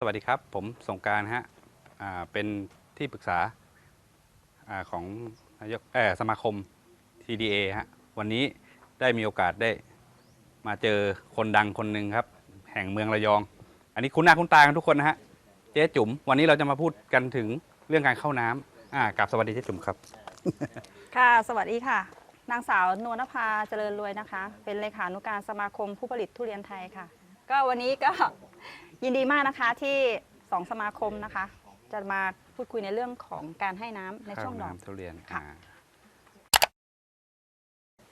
สวัสดีครับ ผมสงการฮะเป็นที่ปรึกษาอของนายกเอสมาคม TDA ฮะวันนี้ได้มีโอกาสได้มาเจอคนดังคนหนึ่งครับ แห่งเมืองระยอง อันนี้คุ้นหน้าคุ้นตากันทุกคนนะฮะเจ๊จุ๋ม วันนี้เราจะมาพูดกันถึงเรื่องการเข้าน้ำอ่ากับสวัสดีเจ๊จุ๋มครับ ค่ะ สวัสดีค่ะ นางสาวนวลนภาเจริญรวยนะคะ เป็นเลขานุการสมาคมผู้ผลิตทุเรียนไทยค่ะ ก็วันนี้ก็ ยินดีมากนะคะที่สองสมาคมนะคะ จะมาพูดคุยในเรื่องของการให้น้ำในช่วงดอก ข้าวน้ำทุเรียนค่ะ อ่า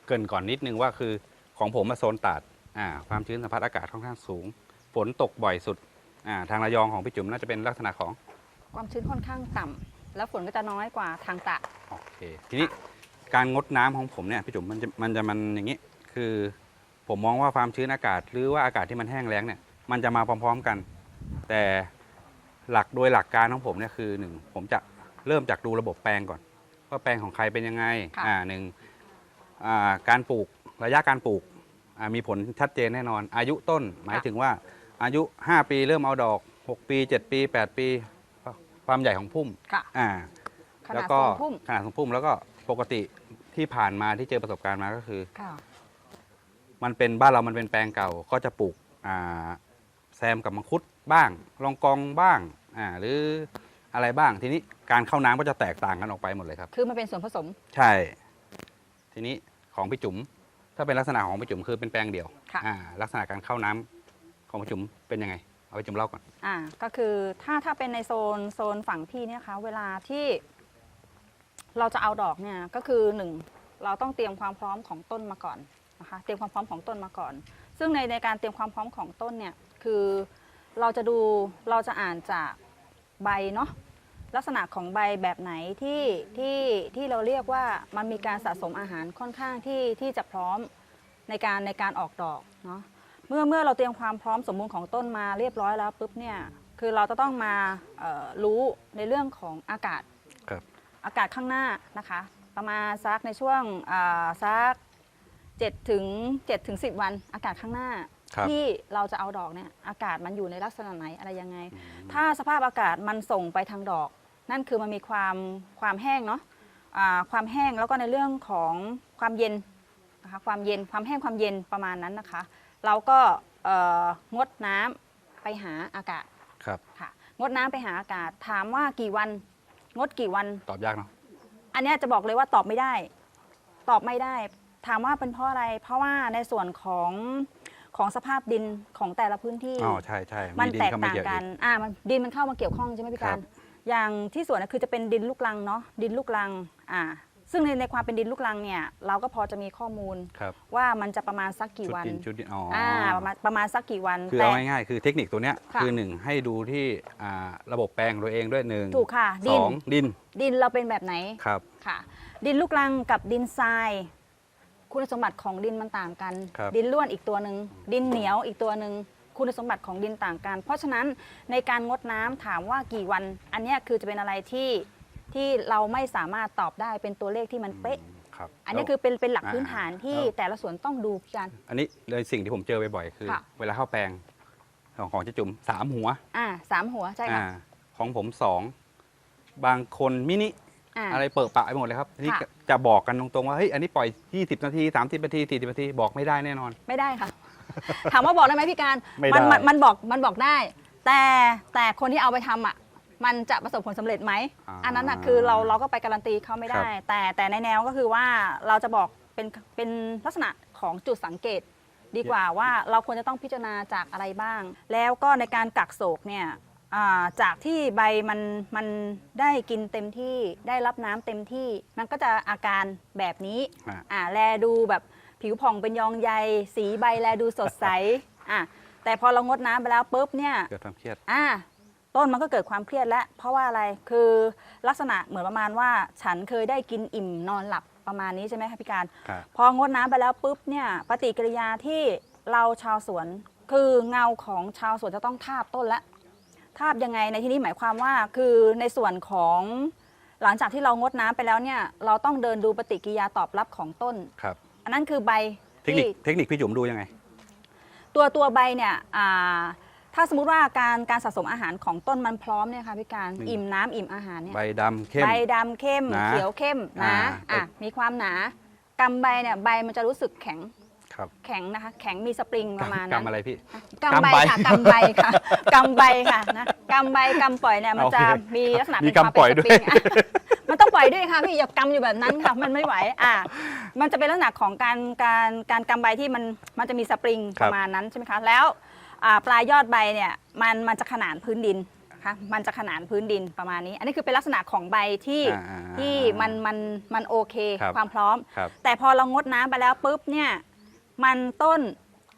เกรินก่อนนิดนึงว่าคือของผมมาโซนตาดอ่าความชื้นสัมผัสอากาศค่อนข้างสูง ฝนตกบ่อยสุดอ่าทางระยองของพี่จุ๋มน่าจะเป็นลักษณะของ ความชื้นค่อนข้างต่ำแล้วฝนก็จะน้อยกว่าทางตะ โอเค ทีนี้การงดน้ำของผมเนี่ยพี่จุ๋มมันจะมันจะมันอย่างนี้ คือผมมองว่าความชื้นอากาศหรือว่าอากาศที่มันแห้งแล้งเนี่ย มันจะมาพร้อม ๆกัน แต่หลักโดยหลักการของผมเนี่ยคือหนึ่งผมจะเริ่มจากดูระบบแปลงก่อน ว่าแปลงของใครเป็นยังไงค่ะอ่าหนึ่งอ่าการปลูกระยะการปลูกอ่ามีผลชัดเจนแน่นอน อายุต้นหมายถึงว่าอายุ 5 ปีเริ่มเอาดอก 6 ปี 7 ปี 8 ปี ความใหญ่ของพุ่มค่ะอ่าขแล้นาดวก็ทรงพุ่มขนาดทรงพุ่มแล้วก็ปกติที่ผ่านมาที่เจอประสบการณ์มาก็คือค่ะมันเป็นบ้านเรามันเป็นแปลงเก่าก็จะปลูกอ่าแซ มกับมังคุดบ้างลองกองบ้างอ่าหรืออะไรบ้างทีนี้การเข้าน้ำก็จะแตกต่างกันออกไปหมดเลยครับ คือมันเป็นส่วนผสม ใช่ ทีนี้ของพี่จุ๋มถ้าเป็นลักษณะของพี่จุ๋มคือเป็นแปลงเดี่ยวค่ะ อ่าลักษณะการเข้าน้ำของพี่จุ๋มเป็นยังไง เอาพี่จุ๋มเล่าก่อน อ่าก็คือถ้าถ้าเป็นในโซนโซนฝั่งพี่เนี่ยคะ เวลาที่เราจะเอาดอกเนี่ยก็คือหนึ่งเราต้องเตรียมความพร้อมของต้นมาก่อนนะคะ เตรียมความพร้อมของต้นมาก่อน ซึ่งในในการเตรียมความพร้อมของต้นเนี่ย คือเราจะดูเราจะอ่านจากใบเนาะลักษณะของใบแบบไหนที่ที่ที่เราเรียกว่ามันมีการสะสมอาหารค่อนข้างที่ที่จะพร้อมในการในการออกดอกเนาะเมื่อเมื่อเราเตรียมความพร้อมสมบูรณ์ของต้นมาเรียบร้อยแล้วปุ๊บเนี่ยคือเราจะต้องมาเอ่อรู้ในเรื่องของอากาศครับอากาศข้างหน้านะคะ ประมาณสักในช่วงอ่าสัก7ถึง7ถึง10 วันอากาศข้างหน้า ครับที่เราจะเอาดอกเนี่ยอากาศมันอยู่ในลักษณะไหนอะไรยังไงอืมถ้าสภาพอากาศมันส่งไปทางดอก นั่นคือมันมีความความแห้งเนาะอ่าความแห้งแล้วก็ในเรื่องของความเย็นนะคะความเย็นความแห้งความเย็นประมาณนั้นนะคะ เราก็เอ่องดน้ำไปหาอากาศครับ ค่ะ งดน้ำไปหาอากาศ ถามว่ากี่วัน งดกี่วัน ตอบยากเนาะ อันเนี้ยจะบอกเลยว่าตอบไม่ได้ ตอบไม่ได้ ถามว่าเป็นเพราะอะไร เพราะว่าในส่วนของ ของสภาพดินของแต่ละพื้นที่ อ๋อใช่ใช่มันดิแตกเข้ามาต่างเกี่ยวกัอีนกอ่ามันดินมันเข้ามาเกี่ยวข้องใช่ไหมพี่ครัการ บ อย่างที่สวนน่ะคือจะเป็นดินลูกรังเนาะดินลูกรังอ่าซึ่งในในความเป็นดินลูกรังเนี่ยเราก็พอจะมีข้อมูล ครับว่ามันจะประมาณสักกี่ชุดวันดินชุดดินอ๋อออ่าประมาณประมาณสักกี่วันคือแต่ เอาง่ายๆคือเทคนิคตัวเนี้ยค่ะ คือหนึ่งให้ดูที่อ่าระบบแปลงตัวเองด้วยหนึ่งถูกค่ะ สดินองดินดินเราเป็นแบบไหนครับ ค่ะ ดินลูกรังกับดินทราย คุณสมบัติของดินมันต่างกัน ครับ ดินล้วนอีกตัวหนึ่งดินเหนียวอีกตัวหนึ่งคุณสมบัติของดินต่างกัน เพราะฉะนั้นในการงดน้ำถามว่ากี่วัน อันเนี้ยคือจะเป็นอะไรที่ที่เราไม่สามารถตอบได้เป็นตัวเลขที่มันเป๊ะ ครับอันนี้แล้ว คือเป็นเป็นหลักอ่าพื้นฐานที่แล้วแต่ละสวนต้องดูกัน อันนี้เลยสิ่งที่ผมเจอบ่อยๆคือ ค่ะ เวลาเข้าแปลงของของเจะจุ่มสามหัวอ่าสามหัวใช่ค่ะ อ่าของผมสองบางคนมินิ อ่าอะไรเปิดปะไปหมดเลยครับนี่ค่ะจะบอกกันตรงๆว่าเฮ้ยอันนี้ปล่อย 20 นาที 30 นาที 40 นาที บอกไม่ได้แน่นอน ไม่ได้ค่ะ ถามว่าบอกได้ไหมพี่การไม่มัได้มันมันบอกมันบอกได้ แต่แต่คนที่เอาไปทำอะมันจะประสบผลสำเร็จไหมอ่าอันนั้นอะคือเราเราก็ไปการันตีเขาไม่ได้ครับแต่แต่ในแนวก็คือว่าเราจะบอกเป็นเป็นลักษณะของจุดสังเกตดีกว่าว่าเราควรจะต้องพิจารณาจากอะไรบ้าง แล้วก็ในการกักโศกเนี่ยอ่า จากที่ใบมันมันได้กินเต็มที่ได้รับน้ำเต็มที่ มันก็จะอาการแบบนี้อ่าอ่าแลดูแบบผิวผ่องเป็นยองใย สีใบแลดูสดใสอะแต่พอเรางดน้ำไปแล้วปุ๊บเนี่ย เกิดความเครียด อ่าต้นมันก็เกิดความเครียดแล้วเพราะว่าอะไรคือลักษณะเหมือนประมาณว่า ฉันเคยได้กินอิ่มนอนหลับประมาณนี้ใช่ไหมคะพี่การ ครับ พองดน้ำไปแล้วปุ๊บเนี่ยปฏิกิริยาที่เราชาวสวน คือเงาของชาวสวนจะต้องทาบต้นละ ทาบยังไงในที่นี้หมายความว่าคือในส่วนของหลังจากที่เรางดน้ำไปแล้วเนี่ย เราต้องเดินดูปฏิกิริยาตอบรับของต้น ครับอันนั้นคือใบเทคนิคที่ เทคนิคพี่จุ๋มดูยังไง ตัวตัวใบเนี่ยอ่าถ้าสมมติว่าการการสะสมอาหารของต้นมันพร้อมเนี่ยค่ะพี่การอืมอิ่มน้ำอิ่มอาหารเนี่ยใบดำเข้ม ใบดำเข้ม หนาเขียวเข้มหนาอ่า อะมีความหนากำใบเนี่ยใบมันจะรู้สึกแข็ง ครับแข็งนะคะ แข็งมีสปริงประมาณกนั้นำอะไรพี่กำใบกำใบค่ะกำใบค่ะกำใบค่ะนะกำใบกำปล่อยเนี่ยมันจะโอเคมีลักษณะมีเป็นความกำปล่อยเป็นสปริงอะมันต้องปล่อยด้วยค่ะพี่อย่ากำอยู่แบบนั้นค่ะมันไม่ไหวอะมันจะเป็นลักษณะของการการการกำใบที่มันมันจะมีสปริงคปรับระมาณนั้นใช่ไหมคะแล้วอ่าปลายยอดใบเนี่ยมันมันจะขนานพื้นดินนะคะมันจะขนานพื้นดินประมาณนี้ อันนี้คือเป็นลักษณะของใบที่อ่าอ่าอ่าที่มันมันมันโอเคครับความพร้อมครับแต่พอเรางดน้ำไปแล้วปุ๊บเนี่ย มันต้น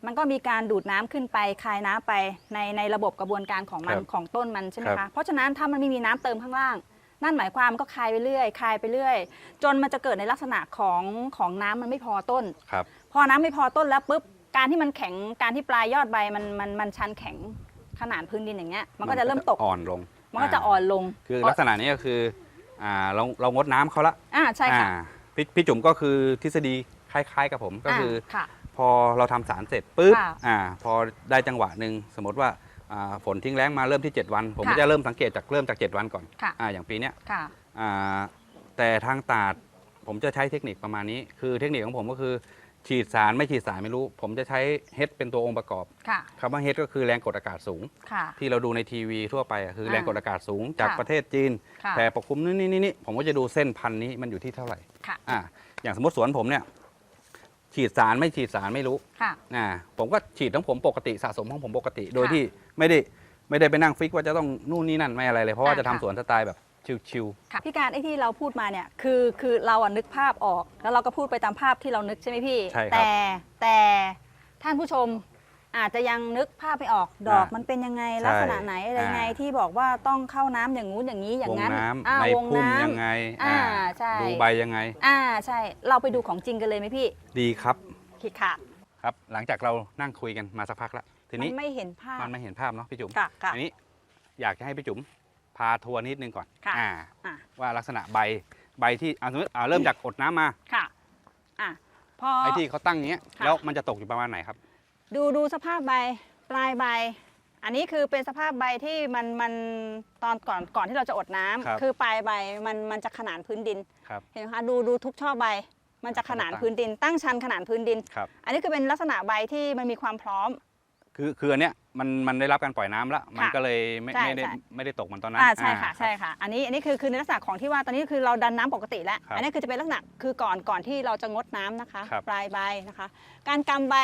มันก็มีการดูดน้ำขึ้นไปคายน้ำไปในในระบบกระบวนการของมันครับของต้นมันใช่ไหมครัคะบเพราะฉะนั้นถ้ามันไม่มีน้ำเติมข้างล่าง นั่นหมายความก็คายไปเรื่อยคายไปเรื่อย จนมันจะเกิดในลักษณะของของน้ำมันไม่พอต้นครับพอน้ำไม่พอต้นแล้วปุ๊บการที่มันแข็งการที่ปลายยอดใบมันมันมันชันแข็งขนาดพื้นดินอย่างเงี้ยมันก็จะเริ่มตกอ่อนลง มันก็จะอ่อนลง คือลักษณะนี้ก็คืออ่าเราเรางดน้ำเขาละอ่าใช่ค่ะอ่าพี่พี่จุ๋มก็คือทฤษฎีคล้ายๆกับผมก็คืออค่ะ พอเราทำสารเสร็จปุ๊บค่ะอ่าพอได้จังหวะหนึ่งสมมติว่าอ่าฝนทิ้งแล้งมาเริ่มที่ 7 วัน ผมค่ะก็จะเริ่มสังเกตจากเริ่มจาก 7 วันก่อนค่ะ อ่าอย่างปีเนี้ยค่ะ อ่าแต่ทางตาดผมจะใช้เทคนิคประมาณนี้ คือเทคนิคของผมก็คือ ฉีดสารไม่ฉีดสารไม่รู้ ผมจะใช้เฮดเป็นตัวองค์ประกอบค่ะ คำว่าเฮดก็คือแรงกดอากาศสูง ค่ะ ที่เราดูในทีวีทั่วไปอะคืออ่าแรงกดอากาศสูงจากค่ะประเทศจีนค่ะ แผ่ปกคลุมนี่นี่นี่นี่ผมก็จะดูเส้นพันธุ์นี้มันอยู่ที่เท่าไหร่ ค่ะ อ่าอย่างสมมติสวนผมเนี่ย ฉีดสารไม่ฉีดสารไม่รู้ค่ะอ่าผมก็ฉีดของผมปกติสะสมของผมปกติ โดยค่ะที่ไม่ได้ไม่ได้ไปนั่งฟิกว่าจะต้องนู่นนี่นั่นไม่อะไรเลย เพราะว่าอ่าจะทำค่ะ สวนสไตล์แบบชิวค่ะพี่การไอ้ที่เราพูดมาเนี่ยคือคือเราอะนึกภาพออก แล้วเราก็พูดไปตามภาพที่เรานึกใช่ไหมพี่ใช่ครับแต่แต่ท่านผู้ชม อาจจะยังนึกภาพไม่ออกดอกอ่ามัมันเป็นยังไงใช่ลักษณะไหนอะไรยังไงอ่า ที่บอกว่าต้องเข้าน้ำอย่างงู้นอย่างนี้อๆย่าวงงนั้นน้อ่าำในวงพุ่มน้ำ ยังไงอ่าอ่าใช่ ดูใบยังไง อ่าใช่ เราไปดูของจริงกันเลยไหมพี่ดีครับคิดค่ะครับ หลังจากเรานั่งคุยกันมาสักพักแล้วทีมันี้นไม่เห็นภาพมันไม่เห็นภาพเนาะพี่จุ๋มค่ะค่ะ ทีนี้อยากจะให้พี่จุ๋มพาทัวร์นิดนึงก่อนค่ะ อ่า อะว่าลักษณะใบใบที่อ่าสมมติอ่าเริ่มจากอดน้ำมาค่ะอะพอ ไอ้ที่เขาตั้งอย่างเงี้ยค่ะ แล้วมันจะตกอยู่ประมาณไหนครับ ดูดูสภาพใบปลายใบ อันนี้คือเป็นสภาพใบที่มันมันตอนก่อนก่อนที่เราจะอดน้ำครับคือปลายใบมันมันจะขนานพื้นดิน ครับ เห็นไหมคะดูดูทุกช่อใบ มันจะขนานพื้นดิน ตั้งชันขนานพื้นดิน ครับ อันนี้คือเป็นลักษณะใบที่มันมีความพร้อม คือคืออันเนี้ยมันมันได้รับการปล่อยน้ำแล้วมันค่ะก็เลยไม่ใช่ไม่ได้ใช่ ไม่ได้ตกเหมันตอนนั้นอ่าใช่ค่ะอ่า ใช่ค่ะ อันนี้อันนี้คือคือในลักษณะของที่ว่าตอนนี้คือเราดันน้ำปกติแล้ว ครับอันนี้คือจะเป็นลักษณะคือก่อนก่อนที่เราจะงดน้ำนะคะ ครับ ปลายใบนะคะ การกำใบ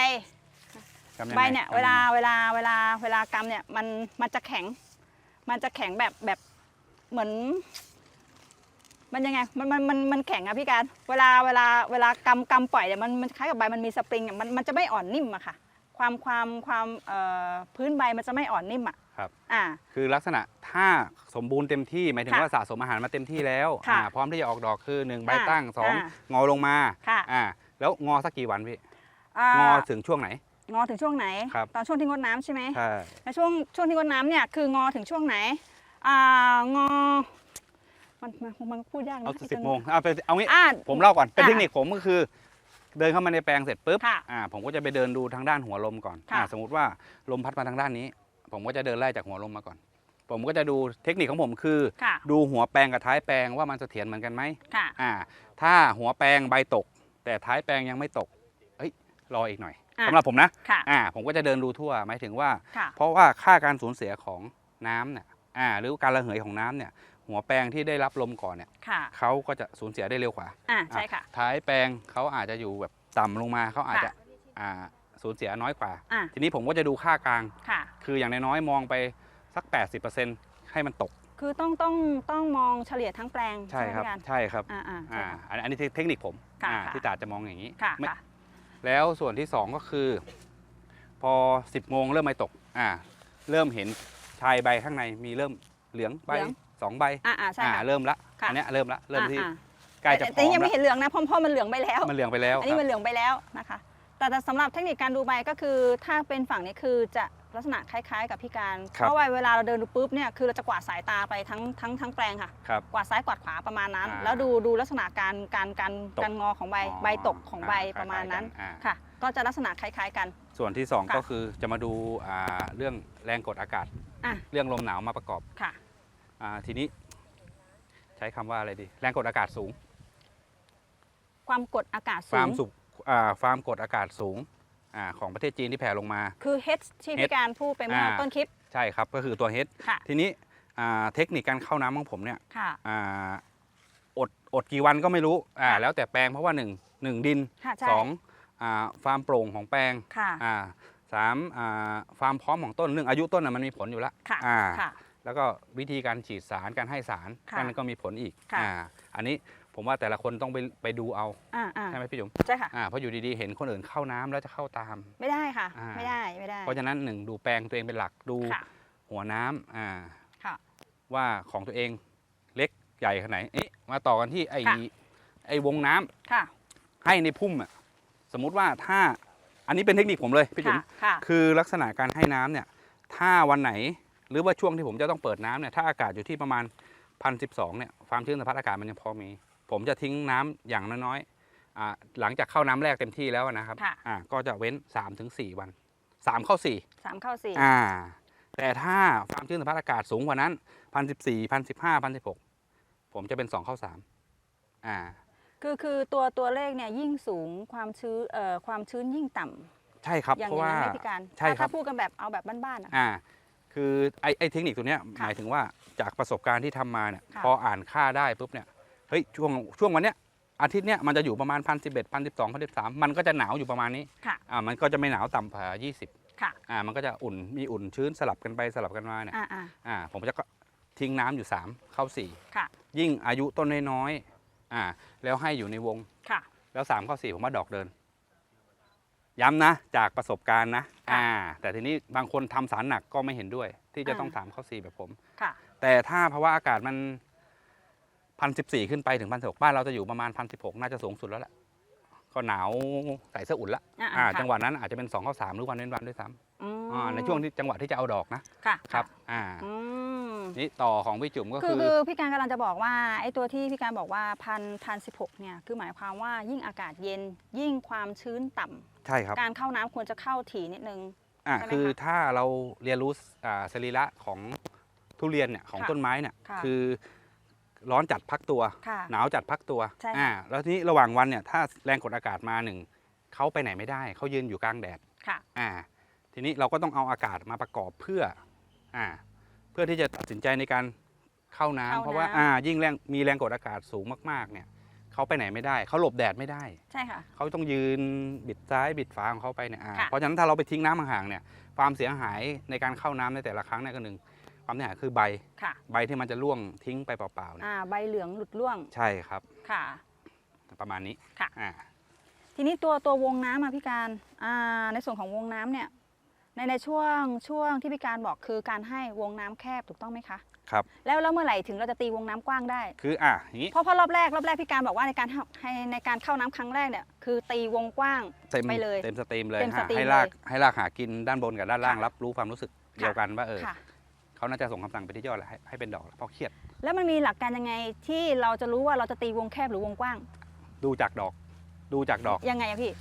ทำงไงใบเนี่ยทำงไงเวลาเวลาเวลาเวลากำเนี่ยมันมันจะแข็ง มันจะแข็งแบบแบบเหมือน มันยังไงมันมันมันมันแข็งอะพี่การเวลาเวลาเวลากำกำปล่อยเนี่ยมันมันคล้ายกับใบมันมีสปริงอะมันมันจะไม่อ่อนนิ่มอะค่ะ ความความความเอ่อพื้นใบมันจะไม่อ่อนนิ่มอะครับ อ่า คือลักษณะถ้าสมบูรณ์เต็มที่หมายถึงค่ะว่าสะสมอาหารมาเต็มที่แล้วค่ะอ่าพร้อมที่จะออกดอกคือหนึ่งใบอ่าตั้งสองอ่างอลงมาค่ะ อ่าแล้วงอสักกี่วันพี่ อ่างอถึงช่วงไหน งอถึงช่วงไหน ครับตอนช่วงที่งดน้ำใช่ไหมใช่แล้วช่วงช่วงที่งดน้ำเนี่ยคืองอถึงช่วงไหนอ่างอมันมันมันพูดยากนะเอาไอ้สิบตัวโมงเอาไปเอางี้ อ่า ผมเล่าก่อน เป็นอะเทคนิคผมก็คือ เดินเข้ามาในแปลงเสร็จปุ๊บค่ะอ่าผมก็จะไปเดินดูทางด้านหัวลมก่อนค่ะ อ่าสมมติว่าลมพัดมาทางด้านนี้ ผมก็จะเดินไล่จากหัวลมมาก่อน ผมก็จะดูเทคนิคของผมคือ ค่ะดูหัวแปลงกับท้ายแปลงว่ามันเสถียรเหมือนกันไหมค่ะ อ่า ถ้าหัวแปลงใบตก แต่ท้ายแปลงยังไม่ตกเอ้ยรออีกหน่อยอะ สำหรับผมนะค่ะอ่าผมก็จะเดินดูทั่วหมายถึงว่า ค่ะเพราะว่าค่าการสูญเสียของน้ำเนี่ยอ่าหรือการระเหยของน้ำเนี่ย หัวแปลงที่ได้รับลมก่อนเนี่ยค่ะเขาก็จะสูญเสียได้เร็วกว่า อ่าใช่ค่ะ ท้ายแปลงเขาอาจจะอยู่แบบต่ำลงมาเขาอาจจะค่ะอ่าสูญเสียน้อยกว่า อ่าทีนี้ผมก็จะดูค่ากลาง ค่ะ คืออย่างน้อยๆมองไปสัก 80%ให้มันตกคือต้องต้องต้องมองเฉลี่ยทั้งแปลงใช่ครับไหมพี่ใช่ครับการอ่าอ่าใช่อ่าค่ะ อันอันนี้เทคนิคผมค่ะอ่าค่ะที่ตาจะมองอย่างนี้ค่ะไม่ค่ะ แล้วส่วนที่ 2 ก็คือ พอ 10โมงเริ่มไม่ตกอ่าเริ่มเห็นชายใบข้างในมีเริ่มเหลืองใบเหลือง สองใบอ่าอ่าใช่อ่าค่ะ เริ่มละค่ะ อันเนี้ยเริ่มละเริ่มที่อ่าใกล้จะแต่พแต่ร้อมยังไม่ละเห็นเหลืองนะเพราะเพราะมันเหลืองไปแล้วมันเหลืองไปแล้วอันคนี้รับมันเหลืองไปแล้วนะคะ แต่แต่สำหรับเทคนิคการดูใบก็คือถ้าเป็นฝั่งนี้คือจะ ลักษณะคล้ายๆ กับพี่การ ครับเพราะว่าเวลาเราเดินดูปุ๊บเนี่ยคือเราจะกวาดสายตาไปทั้งทั้งทั้งแปลงค่ะ ครับกวาดซ้ายกวาดขวาประมาณนั้น อ่าแล้วดูดูลักษณะการการการตก การงอของใบอ๋อใบตกของใบอ่าประมาณนั้นคล้ายๆกันอ่าค่ะ ก็จะลักษณะคล้ายๆกัน ส่วนที่สองค่ะ ก็คือจะมาดูอ่าเรื่องแรงกดอากาศ อะเรื่องลมหนาวมาประกอบค่ะ อาทีนี้ ใช้คำว่าอะไรดี แรงกดอากาศสูงความกดอากาศคสูวามง สุขอ่าความกดอากาศสูง อาของประเทศจีนที่แผ่ลงมา คือ H ที่พี่การพูดไปเมื่ออ่าต้นคลิป ใช่ครับ ก็คือตัวเฮดค่ะทีนี้อ่าเทคนิคการเข้าน้ำของผมเนี่ยค่ะอ่าอดอดกี่วันก็ไม่รู้อ่าค่ะแล้วแต่แปลงเพราะว่าหนึ่งหนึ่งดินค่ะใช่สองอ่าความโปร่งของแปลงค่ะอ่าสามอ่าความพร้อมของต้นเรื่องอายุต้นน่ะมันมีผลอยู่แล้วค่ะอ่าค่ะแล้วก็วิธีการฉีดสารการให้สารค่ะนั่นก็มีผลอีกค่ะอ่าอันนี้ ผมว่าแต่ละคนต้องไปไปดูเอาอ่าอ่าใช่ไหมพี่จุ๋มใช่ค่ะ อ่าเพราะอยู่ดีๆเห็นคนอื่นเข้าน้ำแล้วจะเข้าตาม ไม่ได้ค่ะ อ่า ไม่ได้ไม่ได้เพราะฉะนั้นหนึ่งดูแปลงตัวเองเป็นหลักดูค่ะ หัวน้ำอ่าค่ะ ว่าของตัวเองเล็กใหญ่ขนาดไหนเอ๊ะมาต่อกันที่ไอ้ค่ะ ไอ้วงน้ำค่ะ ให้ในพุ่มอะสมมุติว่าถ้าอันนี้เป็นเทคนิคผมเลยพี่จุ๋ค่ะ ม ค่ะ คือลักษณะการให้น้ำเนี่ย ถ้าวันไหนหรือว่าช่วงที่ผมจะต้องเปิดน้ำเนี่ย ถ้าอากาศอยู่ที่ประมาณพันสิบสองเนี่ย ความชื้นสัมพัทธ์อากาศมันยังพอมี ผมจะทิ้งน้ำอย่างน้อยๆอ่าหลังจากเข้าน้ำแรกเต็มที่แล้วนะครับค่ะอ่าก็จะเว้น 3-4ถึง4วัน 3 เข้า4สามเข้าสี่อ่าแต่ถ้าความชื้นสัมพัทธ์อากาศสูงกว่านั้นพันสิบสี่พันสิบห้าพันสิบหกผมจะเป็น2เข้า3อ่า คือคือตัวตัวเลขเนี่ยยิ่งสูงความชื้นเอ่อความชื้นยิ่งต่ำใช่ครับอย่างเพราะอย่างว่านั้นไหมพี่การใช่ถ้าครับถ้าพูดกันแบบเอาแบบบ้านๆอะอ่า คือไอ้ไอ้เทคนิคตัวเนี้ยค่ะหมายถึงว่าจากประสบการณ์ที่ทำมาเนี่ยค่ะพออ่านค่าได้ปุ๊บเนี่ย เฮ้ยช่วงช่วงวันเนี้ยอาทิตย์เนี้ยมันจะอยู่ประมาณพันสิบเอ็ดพันสิบสองพันสิบสามมันก็จะหนาวอยู่ประมาณนี้ค่ะ อ่ามันก็จะไม่หนาวต่ำกว่ายี่สิบค่ะอ่ามันก็จะอุ่นมีอุ่นชื้นสลับกันไปสลับกันมาเนี่ยอ่าอ่าอ่าผมจะก็ทิ้งน้ำอยู่สามเข้าสี่ค่ะ ยิ่งอายุต้นน้อยๆอ่าแล้วให้อยู่ในวง ค่ะ แล้วสามข้อสี่ผมว่าดอกเดิน ย้ำนะ จากประสบการณ์นะ ค่ะอ่า แต่ทีนี้บางคนทำสารหนักก็ไม่เห็นด้วย ที่จะอ่า ต้องสามข้อสี่แบบผม ค่ะ แต่ถ้าภาวะอากาศมัน พันสิบสี่ขึ้นไปถึงพันหกบ้านเราจะอยู่ประมาณพันสิบหกน่าจะสูงสุดแล้วแหละก็หนาวใส่เสื้ออุ่นละอ่าอ่าค่ะ จังหวะนั้นอาจจะเป็นสองข้อสามหรือวันเว้นวันด้วยซ้อืมำอ่าในช่วงที่จังหวะที่จะเอาดอกนะค่ะครับอ่าอืมนี่ต่อของพี่จุ๋มก็คือคือ คือพี่การกำลังจะบอกว่าไอ้ตัวที่พี่การบอกว่าพันพันสิบหกเนี่ยคือหมายความว่ายิ่งอากาศเย็นยิ่งความชื้นต่ำใช่ครับ การเข้าน้ำควรจะเข้าถี่นิดนึง อ่าใช่ไหมคือคะถ้าเราเรียนรู้อ่าสรีระของทุเรียนเนี่ยของค่ะต้นไม้เนี่ยค่ะ คือ ร้อนจัดพักตัว ค่ะ หนาวจัดพักตัวใช่ค่ะ อ่าแล้วทีนี้ระหว่างวันเนี่ยถ้าแรงกดอากาศมาหนึ่งเขาไปไหนไม่ได้เขายืนอยู่กลางแดด ค่ะ อ่าทีนี้เราก็ต้องเอาอากาศมาประกอบเพื่ออ่าเพื่อที่จะตัดสินใจในการเข้าน้ำเข้าเพราะว่าน้ำอ่ายิ่งแรงมีแรงกดอากาศสูงมากๆเนี่ยเขาไปไหนไม่ได้เขาหลบแดดไม่ได้ ใช่ค่ะ เขาต้องยืนบิดซ้ายบิดฝาของเขาไปเนี่ยอ่าค่ะ เพราะฉะนั้นถ้าเราไปทิ้งน้ำห่างๆเนี่ยความเสียหายในการเข้าน้ำในแต่ละครั้งเนี่ยก็หนึ่ง ความเสียหายคือใบค่ะใบที่มันจะร่วงทิ้งไปเปล่าๆเนี่ยอ่าใบเหลืองหลุดร่วงใช่ครับ ค่ะ ประมาณนี้ค่ะ อ่าทีนี้ตัวตัววงน้ำอะพี่การอ่าในส่วนของวงน้ำเนี่ยในในช่วงช่วงที่พี่การบอกคือการให้วงน้ำแคบถูกต้องไหมคะครับ แล้วแล้วเมื่อไหร่ถึงเราจะตีวงน้ำกว้างได้ คืออะอย่างนี้เพราะเพราะรอบแรกรอบแรกพี่การบอกว่าในการให้ให้ในการเข้าน้ำครั้งแรกเนี่ยคือตีวงกว้าง เต็มไปเลยเต็มสตรีมเลยเต็มสฮะตรีมให้ลากเลยให้ลากหากินด้านบนกับด้านล่างค่ะรับรู้ความรู้สึกเดียวกันว่าเออ ค่ะ เขาน่าจะส่งคำสั่งไปที่ยอดแหละให้ให้เป็นดอกเพราะเครียด แล้วมันมีหลักการยังไงที่เราจะรู้ว่าเราจะตีวงแคบหรือวงกว้าง ดูจากดอก ดูจากดอก ยังไงอะพี่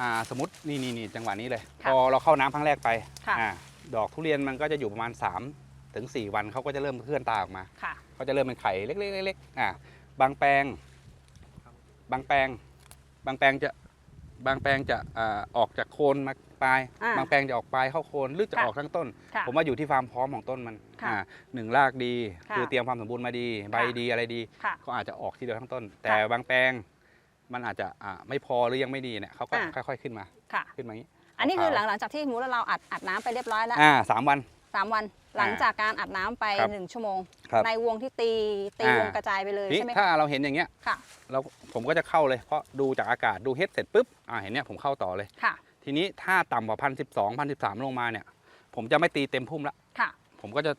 อ่า สมมตินี่นี่นี่จังหวะนี้เลยค่ะพอเราเข้าน้ำครั้งแรกไปค่ะอ่าดอกทุเรียนมันก็จะอยู่ประมาณ3ถึง4วันเขาก็จะเริ่มเคลื่อนตาออกมาค่ะก็จะเริ่มเป็นไข่เล็กๆเล็กๆอ่าบางแปลง บางแปลง บางแปลงจะบางแปลงจะอ่าออกจากโคนมา ปลาย อ่าบางแปลงจะออกปลายเข้าโคนหรือจะค่ะออกทั้งต้น ค่ะผมว่าอยู่ที่ความพร้อมของต้นมันค่ะอ่าหนึ่งรากดี ค่ะคือเตรียมความสมบูรณ์มาดี ใบค่ะ ดีอะไรดี ค่ะ ก็อาจจะออกทีเดียวทั้งต้น แต่บางแปลงมันอาจจะอ่าไม่พอหรือยังไม่ดีเนี่ยเขาก็อ่า ค่อยๆขึ้นมาค่ะ ขึ้นมาอย่างนี้ อันนี้คือหลัขางวหลังจากที่สมมติว่าเราอัดอัดน้ำไปเรียบร้อยแล้วอ่าสามวัน สามวัน หลังจากการอัดน้ำไปครับหนึ่งชั่วโมง ครับในวงที่ตีตีอ่า วงกระจายไปเลยนี่ใช่ไหมถ้าคะเราเห็นอย่างเงี้ยค่ะ เราผมก็จะเข้าเลยเพราะดูจากอากาศดูเฮดเสร็จปุ๊บอ่าเห็นเนี่ยผมเข้าต่อเลย ค่ะ ทีนี้ถ้าต่ำกว่าพันสิบสองพันสิบสามลงมาเนี่ย ผมจะไม่ตีเต็มพุ่มละค่ะ ผมก็จะ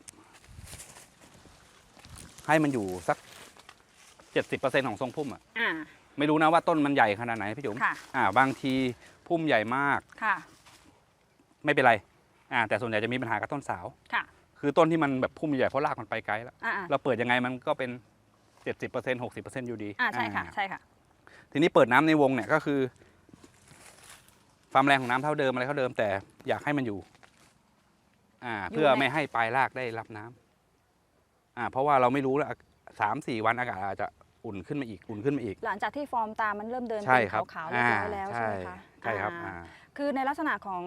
ให้มันอยู่สักเจ็ดสิบเปอร์เซ็นของทรงพุ่มอะอ่า ไม่รู้นะว่าต้นมันใหญ่ขนาดไหนพี่จุ๋มค่ะ อ่า บางทีพุ่มใหญ่มากค่ะ ไม่เป็นไร อ่า แต่ส่วนใหญ่จะมีปัญหากับต้นสาว ค่ะ คือต้นที่มันแบบพุ่มใหญ่เพราะรากมันไปไกลแล้ว อ่าอ่าเราเปิดยังไงมันก็เป็น70% 60%อยู่ดีอ่าใช่ค่ะ อ่าใช่ค่ะ ทีนี้เปิดน้ำในวงเนี่ยก็คือ ความแรงของน้ำเท่าเดิมอะไรเท่าเดิม แต่อยากให้มันอยู่อ่าอยู่เพื่อในไม่ให้ปลายรากได้รับน้ำอ่าเพราะว่าเราไม่รู้แล้วสามสี่วันอากาศอาจจะอุ่นขึ้นมาอีกอุ่นขึ้นมาอีก หลังจากที่ฟอร์มตามันเริ่มเดินใช่เป็นครับขาวๆเรียบร้อยแล้วใช่ไหมคะใช่ครับอ่าอ่า คือในลักษณะของ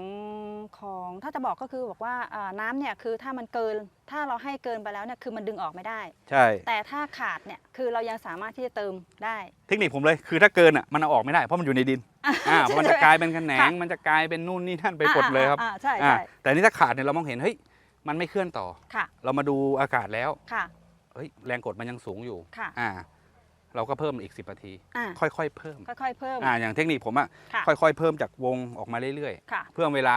ของถ้าจะบอกก็คือบอกว่าอ่าน้ำเนี่ยคือถ้ามันเกินถ้าเราให้เกินไปแล้วเนี่ยคือมันดึงออกไม่ได้ ใช่ แต่ถ้าขาดเนี่ยคือเรายังสามารถที่จะเติมได้ เทคนิคผมเลยคือถ้าเกินอะมันเอาออกไม่ได้เพราะมันอยู่ในดินอ่าเพราะมันจะกลายเป็นแขนงค่ะ มันจะกลายเป็นนู่นนี่นั่นไปหมดเลยครับอ่าอ่าอ่าใช่อ่าใช่แต่นี่ถ้าขาดเนี่ยเรามองเห็นเฮ้ยมันไม่เคลื่อนต่อ ค่ะเรามาดูอากาศแล้วค่ะเฮ้ยแรงกดมันยังสูงอยู่ค่ะ อ่า เราก็เพิ่มอีก 10นาที อ่าค่อยๆเพิ่มค่อยๆเพิ่ม อ่าอย่างเทคนิคผมอะค่ะค่อยๆเพิ่มจากวงออกมาเรื่อยค่ะ ๆ เพื่อเวลา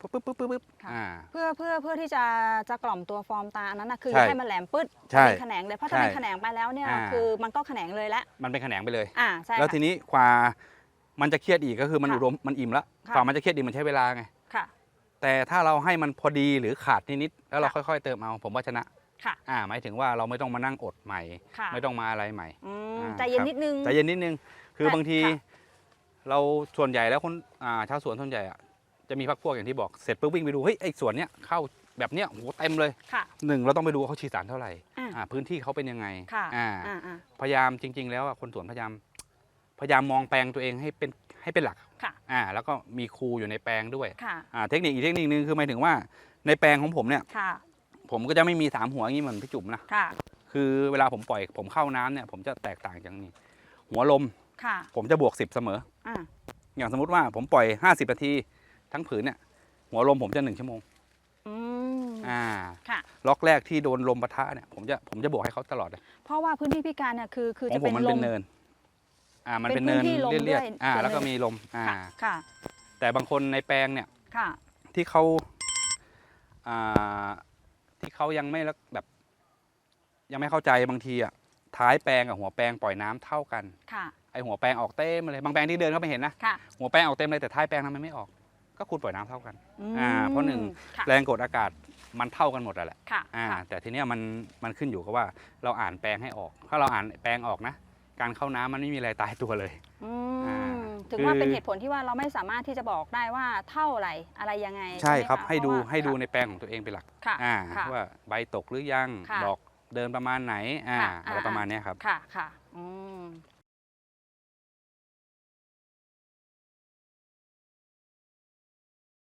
ปุ๊บปุ๊บปุ๊บปุ๊บปุ๊บค่ะ อ่า เพื่อเพื่อเพื่อที่จะจะกล่อมตัวฟอร์มตาอันนั้นนะคือใช่ให้มันแหลมปึ๊ดใช่เป็นแขนงเลยเพราะถ้าใช่เป็นแขนงไปแล้วเนี่ยอ่า คือมันก็แขนงเลยละมันเป็นแขนงไปเลย อ่าใช่แล้วทีค่ะ นี้กว่ามันจะเครียดอีกก็คือมันค่ะอุดมมันอิ่มแล้วค่ะ กว่ามันจะเครียดอีกมันใช้เวลาไง ค่ะ แต่ถ้าเราให้มันพอดีหรือขาดนิดๆแล้วเราค่ะค่อยๆเติมเอาผมว่าชนะ ค่ะอ่าหมายถึงว่าเราไม่ต้องมานั่งอดใหม่ ค่ะไม่ต้องมาอะไรใหม่อืมอ่าใจเย็นครับนิดนึง ใจเย็นนิดนึง คือแต่บางทีค่ะเราส่วนใหญ่แล้วคนอ่าชาวสวนส่วนใหญ่อะจะมีพักพวกอย่างที่บอกเสร็จปุ๊บวิ่งไปดูเฮ้ยไอ้สวนเนี้ยเข้าแบบเนี้ยโอ้โหเต็มเลยค่ะหนึ่งเราต้องไปดูว่าเขาฉีดสารเท่าไหร่อ่าอ่าพื้นที่เขาเป็นยังไงค่ะอ่า อ่าอ่าพยายามจริง ๆ แล้วอะคนสวนพยายาม พยายามมองแปลงตัวเองให้เป็นให้เป็นหลักค่ะอ่าแล้วก็มีครูอยู่ในแปลงด้วยค่ะอ่าเทคนิคอีกเทคนิคนึงคือหมายถึงว่าในแปลงของผมเนี่ยค่ะ ผมก็จะไม่มีสามหัวอย่างนี้เหมือนพี่จุ๋มนะค่ะคือเวลาผมปล่อยผมเข้าน้ำเนี่ย ผมจะแตกต่างจากนี้ หัวลมค่ะผมจะบวก10เสมอ อ่าอย่างสมมติว่าผมปล่อย 50นาทีทั้งผืนเนี่ย หัวลมผมจะ1ชั่วโมงอืมอ่าค่ะ ล็อกแรกที่โดนลมปะทะเนี่ยผมจะผมจะบวกให้เขาตลอดเลยเพราะว่าพื้นที่พิการเนี่ยคือคือของจะผเป็มนมันลเป็นมเนิน อ่ามันเป็เป็นนเนินพื้นที่ลมเรียบด้วยๆอ่า ส่วนหนึ่ง แล้วก็มีลมอ่า ค่ะค่ะแต่บางคนในแปลงเนี่ย ค่ะ ที่เขาอ่า ที่เขายังไม่รักแบบ ยังไม่เข้าใจบางทีอะท้ายแปลงกับหัวแปลงปล่อยน้ำเท่ากันค่ะไอหัวแปลงออกเต็มเลยบางแปลงที่เดินเข้าไปเห็นนะค่ะหัวแปลงออกเต็มเลยแต่ท้ายแปลงทำไมไม่ออก ก็คุณปล่อยน้ำเท่ากันมอ่าเพราะหนึ่งค่ะแรงกดอากาศมันเท่ากันหมดอะแหละค่ะอ่าค่ะแต่ทีเนี้ยมันมันขึ้นอยู่กับว่าเราอ่านแปลงให้ออก ถ้าเราอ่านแปลงออกนะ การเข้าน้ำมันไม่มีอะไรตายตัวเลยอือ่าม ถึงว่าคือเป็นเหตุผลที่ว่าเราไม่สามารถที่จะบอกได้ว่าเท่าไหร่อะไรยังไงใช่ไหมครับะให้ดูเพราะว่า ให้ดูค่ะในแปลงของตัวเองเป็นหลักค่ะอ่าค่ะว่าใบตกหรือยังค่ะดอกเดินประมาณไหนอ่าค่ะอะไรอ่า ประมาณเนี้ยครับ ค่ะค่ะ